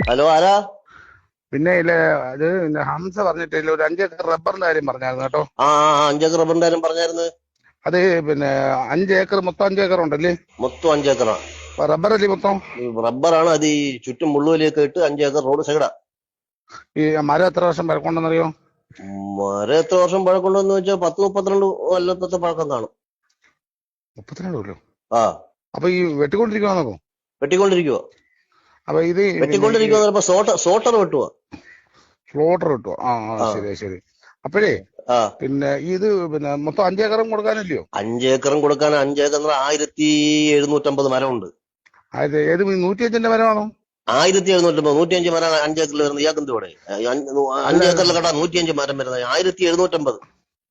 Hello ആരാ? പിന്നെ ഇല്ല അത് ഹംസ പറഞ്ഞിട്ടില്ല ഒരു അഞ്ചേക്കർ റബ്ബറിന്റെ കാര്യം പറഞ്ഞായിരുന്നു കേട്ടോ. ആ അഞ്ചേക്കർ റബ്ബറിന്റെ കാര്യം പറഞ്ഞായിരുന്നു. അത് പിന്നെ അഞ്ചേക്കർ മൊത്തം അഞ്ചേക്കർ ഉണ്ടല്ലേ? മൊത്തം അഞ്ചേക്കറാണ് റബ്ബർ റബ്ബറല്ലേ മൊത്തം? റബ്ബറാണ് അത് ഈ ചുറ്റും മുള്ളുവലിയൊക്കെ ഇട്ട് അഞ്ചേക്കർ റോഡ് സൈഡാ. ഈ മരം എത്ര വർഷം പഴക്കമുണ്ടെന്നറിയോ? മരം എത്ര വർഷം പഴക്കമുണ്ടെന്ന് വെച്ചാൽ പത്ത് മുപ്പത്തിരണ്ട് കൊല്ലത്തെ പഴക്കം കാണും. മുപ്പത്തിരണ്ട് കൊല്ലോ? ആ. അപ്പൊ ഈ വെട്ടിക്കൊണ്ടിരിക്കുവാ വെട്ടിക്കൊണ്ടിരിക്കുവോ. അപ്പൊ ഇത് വെട്ടിക്കൊണ്ടിരിക്കുക സോട്ടർ സോട്ടർ വെട്ടുക ഫ്ലോട്ടർ കിട്ടുമോ ആ. ശരി ശരി. അപ്പോഴേ പിന്നെ ഇത് പിന്നെ മൊത്തം അഞ്ചേക്കറും കൊടുക്കാനല്ലയോ? അഞ്ചേക്കറും കൊടുക്കാൻ അഞ്ചേക്കർ ആയിരത്തി എഴുന്നൂറ്റമ്പത് മരമുണ്ട്. അത് ഏത് നൂറ്റി അഞ്ചിന്റെ മരമാണോ? ആയിരത്തി എഴുന്നൂറ്റമ്പത് നൂറ്റിയഞ്ച് മരം അഞ്ചേക്കറിൽ വരുന്നത്. ഇയാൾക്ക് എന്ത് ഇവിടെ അഞ്ചേക്കറിൽ കേട്ടാ നൂറ്റിയഞ്ച് മരം വരുന്നത്. ആയിരത്തി എഴുന്നൂറ്റമ്പത്.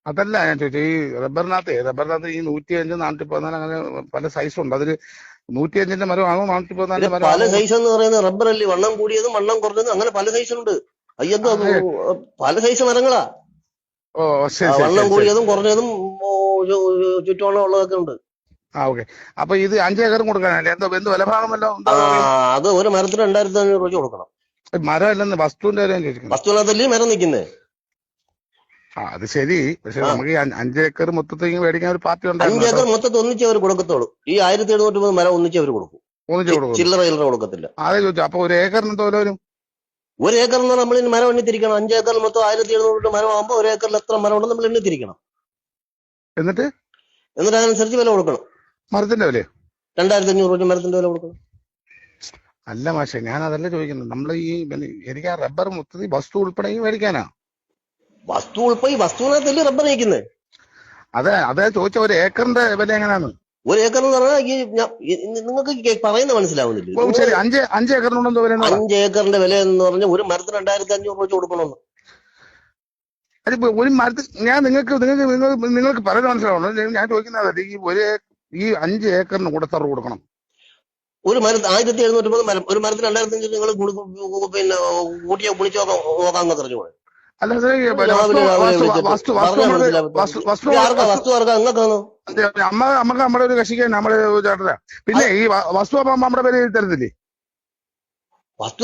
അതല്ല ഞാൻ ചോദിച്ചത് ഈ റബ്ബറിനകത്ത് റബ്ബറിനകത്ത് ഈ നൂറ്റി അഞ്ച് നാനൂറ്റി പതിനാല് അങ്ങനെ പല സൈസ് ഉണ്ട്. അതിൽ നൂറ്റി അഞ്ചിന്റെ മരമാണോ നാനൂറ്റി പതിനാലിന്റെ പല മരമാണോ സൈസ് എന്ന് പറയുന്നത് റബ്ബർ അല്ലേ? വണ്ണം കൂടിയതും വണ്ണം കുറഞ്ഞതും അങ്ങനെ പല സൈസ് ഉണ്ട്. അയ്യന്തോ പല സൈസ് മരങ്ങളാ. ഓ ശരി വണ്ണം കൂടിയതും കുറഞ്ഞതും ചുറ്റുവണ്ണം ഉള്ളതൊക്കെ ഉണ്ട്. ആ ഓക്കെ അപ്പൊ ഇത് അഞ്ചേക്കറും കൊടുക്കാനല്ലേ? എന്തോ എന്ത് വിലഭാഗമല്ലോ ആ അത് ഒരു മരത്തിന് രണ്ടായിരത്തി അഞ്ഞൂറ് രൂപ കൊടുക്കണം. മരം അല്ലെന്ന് വസ്തുവിന്റെ വസ്തുവിനകത്തല്ലേ മരം നിൽക്കുന്നത് ആ അത് ശരി. പക്ഷെ നമുക്ക് ഈ അഞ്ച് അഞ്ചേക്കർ മൊത്തത്തിൽ മേടിക്കാൻ ഒരു പാർട്ടി അഞ്ചേക്കർ ഏക്കർ മൊത്തത്തിൽ ഒന്നിച്ച് അവർ കൊടുക്കത്തുള്ളൂ. ഈ ആയിരത്തി എഴുന്നൂറ്റി മൂന്ന് മരം ഒന്നിച്ച് അവർ കൊടുക്കും. ഒന്നിച്ച് കൊടുക്കും ചില്ലറ ചില്ലറ കൊടുക്കത്തില്ല. അതെ ചോദിച്ചു അപ്പൊ ഒരു ഏക്കറിന് എന്തോ വരും ഒരു ഏക്കർ എന്ന് നമ്മൾ ഇനി മരം എണ്ണിത്തിരിക്കണം. ഏക്കർ മൊത്തം ആയിരത്തി എഴുന്നൂറ് മരം ആകുമ്പോൾ ഒരു ഏക്കറിൽ എത്ര മരം ഉണ്ടെന്ന് നമ്മൾ എണ്ണിത്തിരിക്കണം. എന്നിട്ട്? എന്നിട്ട് അതനുസരിച്ച് വില കൊടുക്കണം. മരത്തിന്റെ വില രണ്ടായിരത്തി അഞ്ഞൂറ് രൂപ മരത്തിന്റെ വില കൊടുക്കണം. അല്ല മാഷെ ഞാൻ അതല്ല ചോദിക്കുന്നത്. നമ്മൾ ഈ എനിക്ക് ആ റബ്ബർ മൊത്തത്തിൽ വസ്തു ഉൾപ്പെടെ മേടിക്കാനാ. വസ്തു ഉൾപ്പെടെ ഈ വസ്തുവിനകത്തല്ലേ റബ്ബർ നയിക്കുന്നത് അതെ അതെ ചോദിച്ച ഒരു ഏക്കറിന്റെ വില എങ്ങനെയാണ്? ഒരു ഏക്കർ എന്ന് പറഞ്ഞാൽ ഈ നിങ്ങൾക്ക് പറയുന്നത് മനസ്സിലാവുന്നില്ല. ശരി അഞ്ച് അഞ്ച് ഏക്കറിനുണ്ട് എന്തോ വില അഞ്ച് ഏക്കറിന്റെ വില എന്ന് പറഞ്ഞാൽ ഒരു മരത്തിന് രണ്ടായിരത്തി അഞ്ഞൂറ് രൂപ വെച്ച് കൊടുക്കണമെന്ന് അതിപ്പോ ഒരു മരത്തിൽ ഞാൻ നിങ്ങൾക്ക് നിങ്ങൾക്ക് നിങ്ങൾക്ക് നിങ്ങൾക്ക് പറയുന്നത് മനസ്സിലാവണം ഞാൻ ചോദിക്കുന്നത് ഈ ഒരു ഈ അഞ്ച് ഏക്കറിന് കൂടെ തറ കൊടുക്കണം. ഒരു മരത്ത് ആയിരത്തി എഴുന്നൂറ്റി മരം ഒരു മരത്തിന് രണ്ടായിരത്തി അഞ്ഞൂറ് നിങ്ങൾ പിന്നെ കൂട്ടിയോ കുളിച്ചോ നോക്കാമെന്ന് പറഞ്ഞു അല്ലാതെ പറഞ്ഞാൽ നമ്മുടെ അമ്മ നമുക്ക് ഒരു കക്ഷിക്ക് നമ്മുടെ ചേട്ടനാ. പിന്നെ ഈ വസ്തു അപ്പൊ നമ്മുടെ പേര് എഴുതി തരുന്നില്ലേ? വസ്തു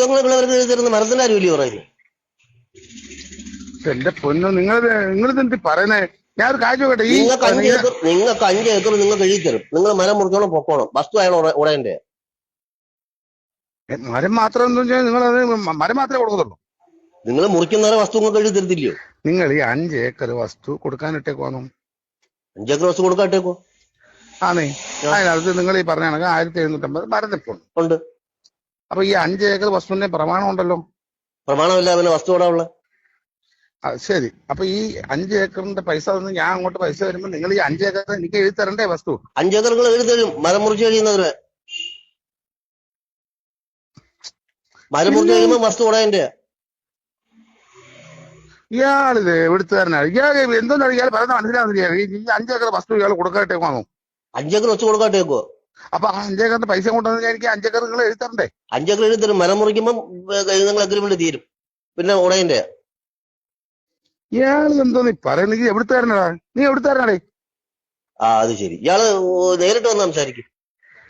തരുന്ന മരത്തിന്റെ പറയുന്നത് എന്റെ പൊന്നു നിങ്ങൾ നിങ്ങൾ എന്ത് പറയുന്നേ? ഞാൻ ഒരു കാര്യം കേട്ടെ ഈ നിങ്ങൾക്ക് അഞ്ച് ഏക്കർ നിങ്ങൾക്ക് അഞ്ച് ഏക്കർ നിങ്ങൾക്ക് എഴുതി തരും. നിങ്ങൾ മരം മുറിച്ചോളം പൊക്കോണം. വസ്തു അയാൾ ഉടേണ്ടേ മരം മാത്രം എന്താ നിങ്ങൾ മരം മാത്രമേ കൊടുക്കത്തുള്ളൂ. നിങ്ങൾ മുറിക്കുന്ന വസ്തു നിങ്ങൾക്ക് എഴുതി നിങ്ങൾ ഈ അഞ്ച് ഏക്കർ വസ്തു കൊടുക്കാനിട്ടേക്കുവാന്നു അഞ്ചേക്കർ വസ്തു കൊടുക്കാട്ടേക്കോ ആണേ. അതിനകത്ത് നിങ്ങൾ ഈ പറഞ്ഞ കണക്ക് ആയിരത്തി എഴുന്നൂറ്റമ്പത് മരത്തിപ്പുണ്ട് ഉണ്ട്. അപ്പൊ ഈ അഞ്ച് ഏക്കർ വസ്തുവിന്റെ പ്രമാണം ഉണ്ടല്ലോ. പ്രമാണമില്ല അവന് വസ്തു അവിടെ ഉള്ള ശരി. അപ്പൊ ഈ അഞ്ച് ഏക്കറിന്റെ പൈസ തന്ന് ഞാൻ അങ്ങോട്ട് പൈസ വരുമ്പോ നിങ്ങൾ ഈ അഞ്ച് ഏക്കർ എനിക്ക് എഴുതി തരണ്ടേ വസ്തു? അഞ്ചേക്കർ നിങ്ങൾ എഴുതി തരും. മരം മുറിച്ച് കഴിയുന്നവരെ മരം മുറിച്ച് കഴിയുമ്പോ വസ്തു ഉടയന്റെ ഇയാളിത് എവിടുത്തുകാരനാണ് ഇയാൾ എന്തോന്നാണ് ഇയാൾ പറയുന്നത് മനസ്സിലാവുന്നില്ല. ഈ ഈ അഞ്ച് ഏക്കർ വസ്തു ഇയാൾ കൊടുക്കാട്ടേക്കുവാന്നു അഞ്ചേക്കർ വെച്ച് കൊടുക്കാട്ടേക്കോ അപ്പൊ ആ അഞ്ചേക്കറിന്റെ പൈസ കൊണ്ടുവന്ന് എനിക്ക് അഞ്ചേക്കർ നിങ്ങൾ എഴുതി തരണ്ടേ അഞ്ചേക്കർ എഴുതരും തരും മരം മുറിക്കുമ്പോൾ നിങ്ങൾ അഗ്രിമെന്റ് തീരും. പിന്നെ ഉടയന്റെ? ഇയാൾ എന്തോ നീ പറയുന്നത് നീ എവിടുത്തുകാരനാടാ നീ എവിടുത്തുകാരനാടേ ആ അത് ശരി. ഇയാൾ നേരിട്ട് വന്ന് സംസാരിക്കും.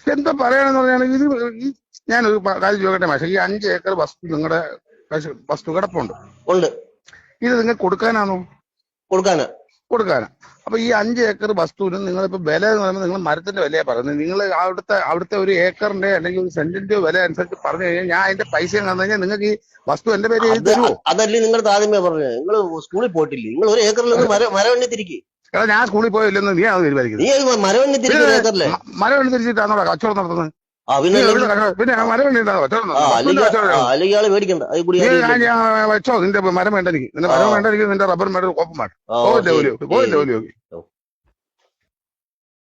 എന്താ പറയണെന്ന് പറഞ്ഞാൽ ഇത് ഒരു ഞാനൊരു കാര്യം ചോദിക്കട്ടെ മാഷെ? ഈ അഞ്ച് ഏക്കർ വസ്തു നിങ്ങളുടെ വസ്തു കിടപ്പുണ്ട്. ഉണ്ട്. ഇത് നിങ്ങൾ കൊടുക്കാനാണോ? കൊടുക്കാന്. കൊടുക്കാനാ. അപ്പൊ ഈ അഞ്ച് ഏക്കർ വസ്തുവിന് നിങ്ങളിപ്പോ വില എന്ന് പറയുമ്പോൾ നിങ്ങൾ മരത്തിന്റെ വിലയാ പറയുന്നത്. നിങ്ങൾ അവിടുത്തെ അവിടുത്തെ ഒരു ഏക്കറിന്റെ അല്ലെങ്കിൽ ഒരു സെന്റിന്റെ വില അനുസരിച്ച് പറഞ്ഞു കഴിഞ്ഞാൽ ഞാൻ അതിന്റെ പൈസ തന്നു കഴിഞ്ഞാൽ നിങ്ങൾക്ക് ഈ വസ്തു എന്റെ പേര് എഴുതി തരുമോ അതല്ലേ നിങ്ങൾ ആദ്യമേ പറഞ്ഞു നിങ്ങൾ സ്കൂളിൽ പോയിട്ടില്ലേ? നിങ്ങൾ ഒരു ഏക്കറിൽ നിന്ന് മരം മരം എണ്ണി തിരിക്കി എടാ ഞാൻ സ്കൂളിൽ പോയില്ലെന്ന് നീ അത് തീരുമാനിക്കുന്നത്. മരവണ്ണി തിരിച്ചിട്ടാണോ കച്ചവടം നടത്തുന്നത്? പിന്നെ മരം? അല്ലെങ്കിൽ ആൾ മേടിക്കണ്ട അത് കൂടി വെച്ചോ നിന്റെ മരം വേണ്ട എനിക്ക് നിന്റെ മരം വേണ്ട എനിക്ക് നിന്റെ റബ്ബർ കോപ്പം വേണ്ട ഓ ജോലി ഓ ജോലി പോയില്ലേ ശരി. ഓലി ഓ.